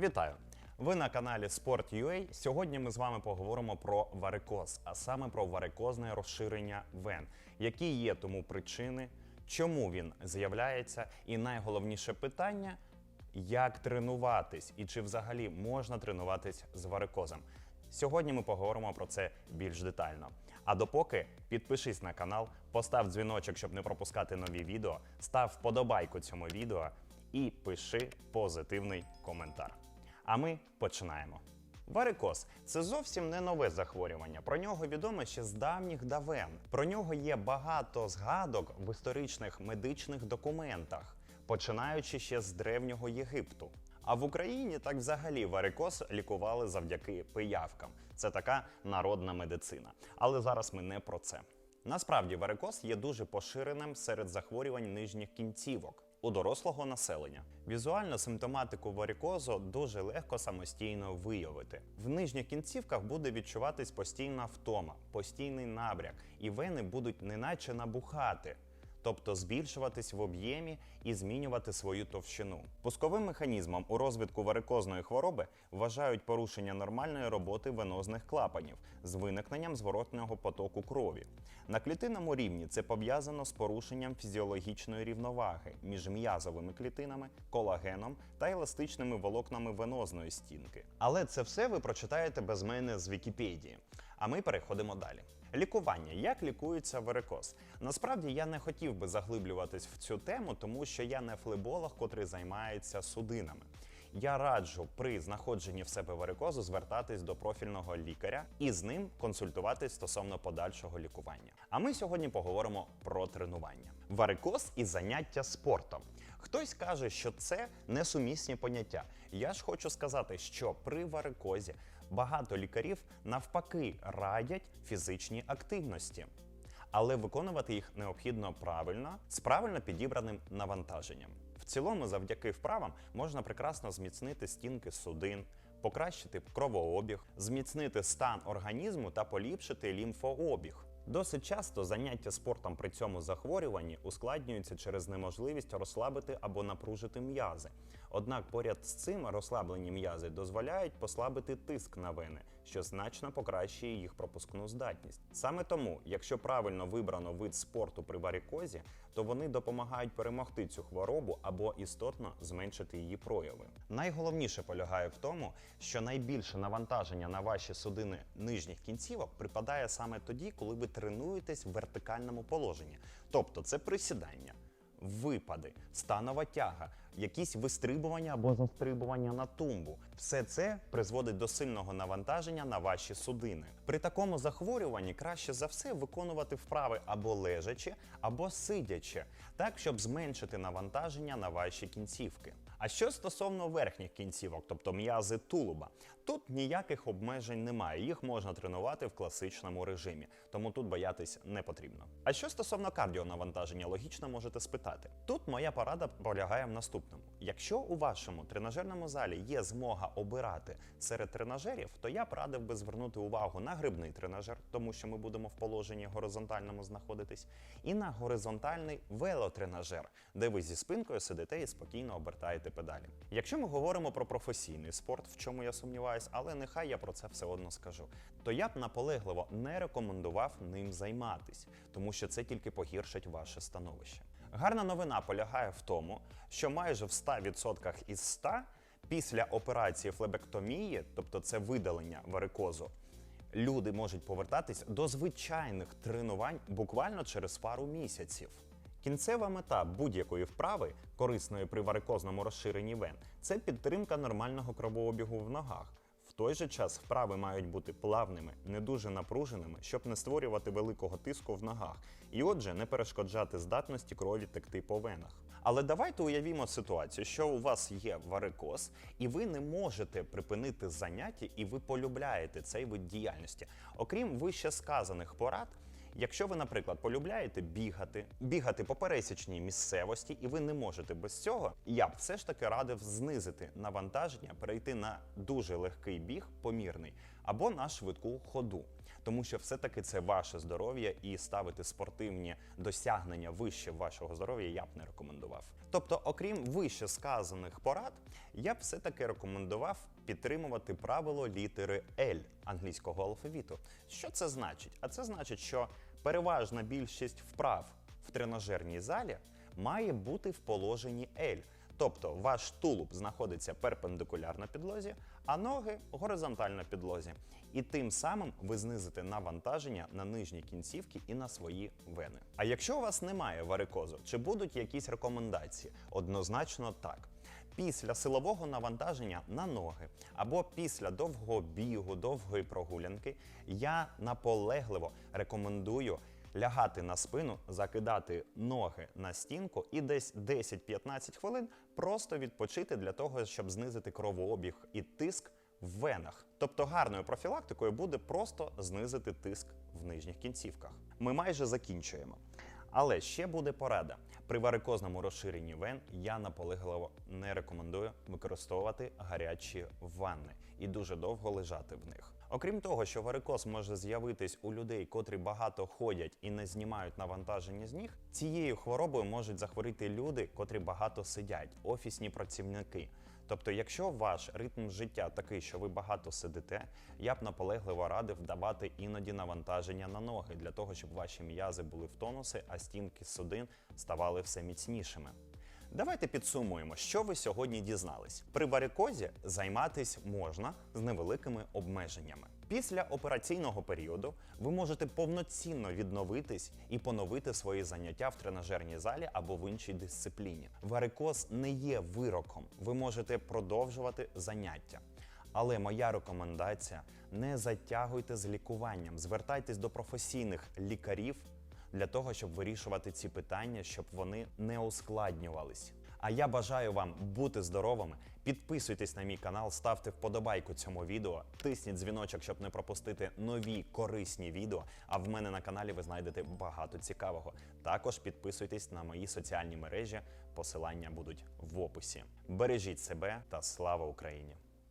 Вітаю! Ви на каналі Sport.ua. Сьогодні ми з вами поговоримо про варикоз, а саме про варикозне розширення вен, які є тому причини, чому він з'являється, і найголовніше питання як тренуватись і чи взагалі можна тренуватись з варикозом. Сьогодні ми поговоримо про це більш детально. А допоки підпишись на канал, постав дзвіночок, щоб не пропускати нові відео, став вподобайку цьому відео і пиши позитивний коментар. А ми починаємо. Варикоз це зовсім не нове захворювання. Про нього відомо ще з давніх давен. Про нього є багато згадок в історичних медичних документах, починаючи ще з древнього Єгипту. А в Україні так взагалі варикоз лікували завдяки пиявкам. Це така народна медицина. Але зараз ми не про це. Насправді варикоз є дуже поширеним серед захворювань нижніх кінцівок у дорослого населення. Візуально симптоматику варикозу дуже легко самостійно виявити. В нижніх кінцівках буде відчуватись постійна втома, постійний набряк, і вени будуть неначе набухати. Тобто збільшуватись в об'ємі і змінювати свою товщину. Пусковим механізмом у розвитку варикозної хвороби вважають порушення нормальної роботи венозних клапанів з виникненням зворотного потоку крові. На клітинному рівні це пов'язано з порушенням фізіологічної рівноваги між м'язовими клітинами, колагеном та еластичними волокнами венозної стінки. Але це все ви прочитаєте без мене з Вікіпедії. А ми переходимо далі. Лікування. Як лікується варикоз? Насправді я не хотів би заглиблюватись в цю тему, тому що я не флеболог, котрий займається судинами. Я раджу при знаходженні в себе варикозу звертатись до профільного лікаря і з ним консультуватись стосовно подальшого лікування. А ми сьогодні поговоримо про тренування. Варикоз і заняття спортом. Хтось каже, що це несумісні поняття. Я ж хочу сказати, що при варикозі багато лікарів навпаки радять фізичні активності. Але виконувати їх необхідно правильно з правильно підібраним навантаженням. В цілому, завдяки вправам можна прекрасно зміцнити стінки судин, покращити кровообіг, зміцнити стан організму та поліпшити лімфообіг. Досить часто заняття спортом при цьому захворюванні ускладнюються через неможливість розслабити або напружити м'язи. Однак поряд з цим розслаблені м'язи дозволяють послабити тиск на вени, що значно покращує їх пропускну здатність. Саме тому, якщо правильно вибрано вид спорту при варикозі, то вони допомагають перемогти цю хворобу або істотно зменшити її прояви. Найголовніше полягає в тому, що найбільше навантаження на ваші судини нижніх кінцівок припадає саме тоді, коли ви тренуєтесь в вертикальному положенні, тобто це присідання. Випади, станова тяга, якісь вистрибування або застрибування на тумбу. Все це призводить до сильного навантаження на ваші судини. При такому захворюванні краще за все виконувати вправи або лежачи, або сидячи, так щоб зменшити навантаження на ваші кінцівки. А що стосовно верхніх кінцівок, тобто м'язи тулуба, тут ніяких обмежень немає. Їх можна тренувати в класичному режимі, тому тут боятись не потрібно. А що стосовно кардіонавантаження, логічно можете спитати. Тут моя порада полягає в наступному: якщо у вашому тренажерному залі є змога обирати серед тренажерів, то я б радив би звернути увагу на грибний тренажер, тому що ми будемо в положенні горизонтальному знаходитись, і на горизонтальний велотренажер, де ви зі спинкою сидите і спокійно обертаєте педалі. Якщо ми говоримо про професійний спорт, в чому я сумніваюсь, але нехай я про це все одно скажу, то я б наполегливо не рекомендував ним займатись, тому що це тільки погіршить ваше становище. Гарна новина полягає в тому, що майже в 100% із 100 після операції флебектомії, тобто це видалення варикозу, люди можуть повертатись до звичайних тренувань буквально через пару місяців. Кінцева мета будь-якої вправи, корисної при варикозному розширенні вен, це підтримка нормального кровообігу в ногах. В той же час вправи мають бути плавними, не дуже напруженими, щоб не створювати великого тиску в ногах, і отже, не перешкоджати здатності крові текти по венах. Але давайте уявімо ситуацію, що у вас є варикоз, і ви не можете припинити заняття, і ви полюбляєте цей вид діяльності. Окрім вище сказаних порад. Якщо ви, наприклад, полюбляєте бігати, бігати по пересічній місцевості, і ви не можете без цього, я б все ж таки радив знизити навантаження, перейти на дуже легкий біг, помірний, або на швидку ходу. Тому що все-таки це ваше здоров'я і ставити спортивні досягнення вище вашого здоров'я я б не рекомендував. Тобто, окрім вище сказаних порад, я б все-таки рекомендував підтримувати правило літери L англійського алфавіту. Що це значить? А це значить, що переважна більшість вправ в тренажерній залі має бути в положенні L. Тобто ваш тулуб знаходиться перпендикулярно підлозі, а ноги горизонтально підлозі. І тим самим ви знизите навантаження на нижні кінцівки і на свої вени. А якщо у вас немає варикозу, чи будуть якісь рекомендації? Однозначно так. Після силового навантаження на ноги або після довгого бігу, довгої прогулянки я наполегливо рекомендую лягати на спину, закидати ноги на стінку і десь 10-15 хвилин просто відпочити для того, щоб знизити кровообіг і тиск в венах. Тобто гарною профілактикою буде просто знизити тиск в нижніх кінцівках. Ми майже закінчуємо. Але ще буде порада. При варикозному розширенні вен я наполегливо не рекомендую використовувати гарячі ванни і дуже довго лежати в них. Окрім того, що варикоз може з'явитись у людей, котрі багато ходять і не знімають навантаження з ніг, цією хворобою можуть захворіти люди, котрі багато сидять, офісні працівники. Тобто, якщо ваш ритм життя такий, що ви багато сидите, я б наполегливо радив давати іноді навантаження на ноги для того, щоб ваші м'язи були в тонусі, а стінки судин ставали все міцнішими. Давайте підсумуємо, що ви сьогодні дізнались. При варикозі займатись можна з невеликими обмеженнями. Після операційного періоду ви можете повноцінно відновитись і поновити свої заняття в тренажерній залі або в іншій дисципліні. Варикоз не є вироком. Ви можете продовжувати заняття. Але моя рекомендація: не затягуйте з лікуванням, звертайтесь до професійних лікарів для того, щоб вирішувати ці питання, щоб вони не ускладнювались. А я бажаю вам бути здоровими. Підписуйтесь на мій канал, ставте вподобайку цьому відео, тисніть дзвіночок, щоб не пропустити нові корисні відео. А в мене на каналі ви знайдете багато цікавого. Також підписуйтесь на мої соціальні мережі. Посилання будуть в описі. Бережіть себе та слава Україні!